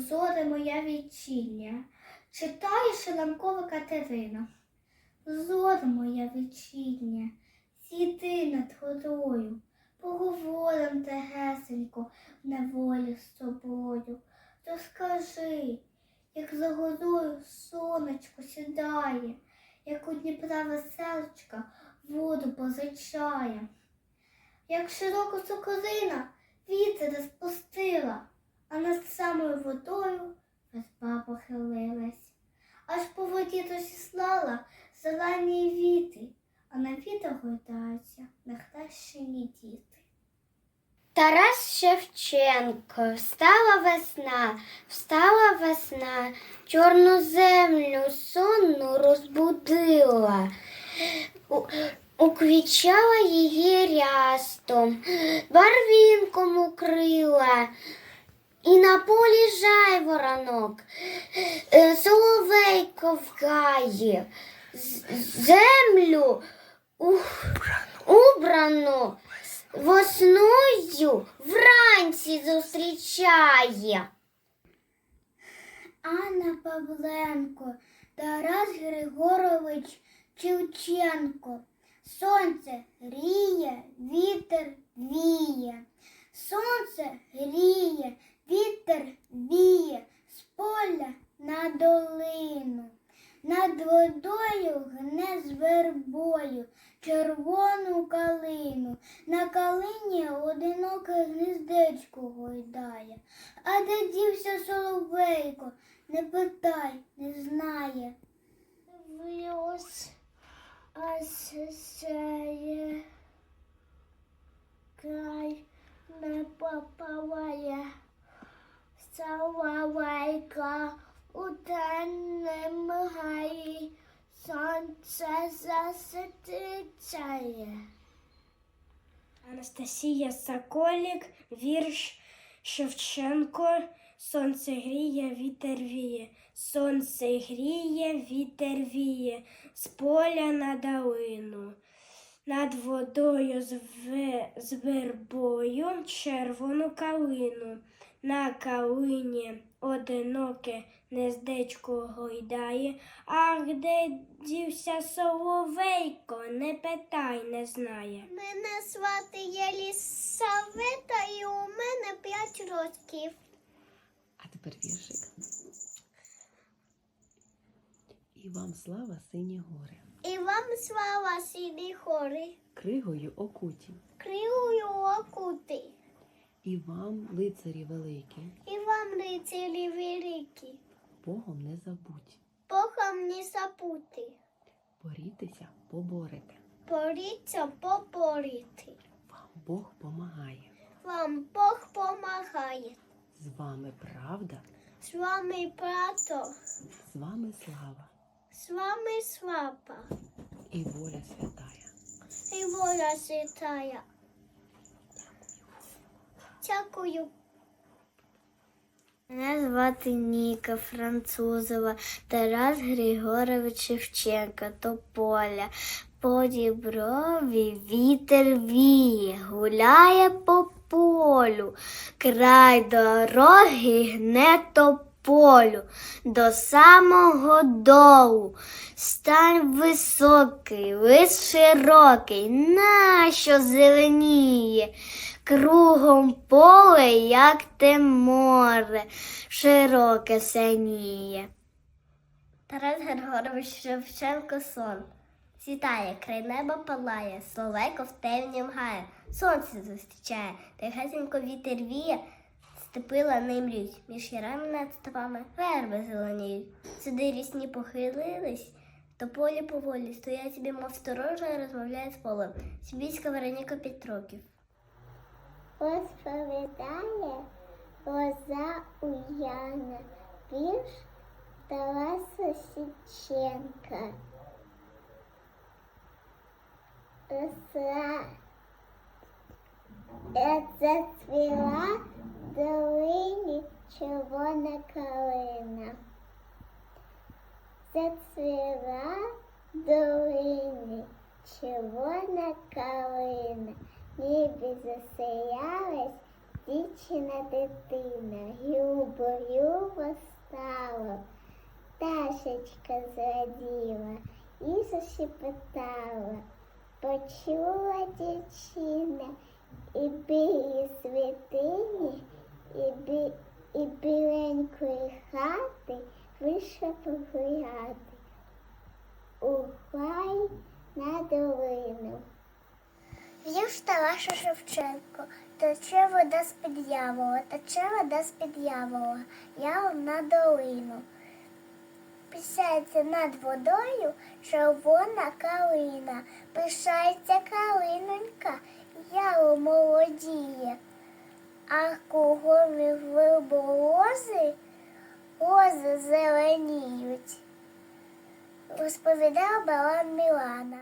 зоре моя вечірня, читає Шеламкова Катерина. Зоре моя вечірня, сіди над горою, поговорим тегесенько в неволі з тобою. Розкажи, як за горою сонечко сідає, як у Дніпра веселочка воду позичає, як широко цукорина вітер розпустила, а над самою водою верба похилилась. Аж по воді розіслала зелені віти, а на вітер гойдаються нахрещені діти. Тарас Шевченко, встала весна, встала весна, чорну землю сонну розбудила, уквічала її рястом, барвінком укрила, і на полі жайворонок, е, соловейко в землю ух, убрану Весною вранці зустрічає. Анна Павленко, Тарас Григорович Чевченко. Сонце гріє, вітер віє. Сонце гріє, вітер віє з поля на долину. Над водою гне з вербою червону калину. На калині одиноке гнездечко гойдає. А де дівся соловейко, не питай, не знає. Віос, а сеє, край не попаває. Соловейка у темнім гаї, сонце засвітає. Анастасія Соколік, вірш Шевченко. Сонце гріє, вітер віє, сонце гріє, вітер віє, з поля на долину. Над водою з, ве- з вербою червону калину. На калині одиноке нездечко гойдає, Ах, де дівся соловейко, не питай, не знає. Мене звати Єлісавета і у мене п'ять років. А тепер віршик. І вам слава сині гори, І вам слава сіні хори, кригою окуті, кривою окути, і вам, лицарі великі, і вам лицарі великі, Богом не забудь, Богом не забути, борітеся, поборете. боріться поборіти. Вам Бог помагає. Вам Бог помагає. З вами правда, З вами брато, з вами слава з вами слава і воля святая. і воля святая. Дякую. Мене звати Ніка Французова, Тарас Григорович Шевченко, Тополя. По діброві вітер віє, гуляє по полю, край дороги гне тополю до самого долу. Стань високий, вис широкий, нащо зеленіє? Кругом поле, як те море, широке синіє. Тарас Григорович Шевченко сон. Сітає, край неба палає, соловейко в темні мгає, сонце зустрічає, тихесенько вітер віє, степи лани млють, між ярами над стопами верби зеленіють. Сюди рісні похилились, то полі поволі стоять собі, мов сторожа, розмовляє з полем. Сибірська Вероніка п'ять років. Розповідає Лоза Уяна, вірш Тараса Січенка. Росла, е, зацвіла в долині червона калина. Зацвіла в долині червона калина. Небі засіялись Дівчина дитина, грубо, грубо стала, пташечка зраділа і зашепотала. Почула дівчина і білі Тараса Шевченко, тече вода з-під явола, тече вода з-під явола, ялом на долину. Писається над водою червона калина, пишається калинонька, яло молодіє, а кругом виборози лози зеленіють. Розповідала Балан Мілана.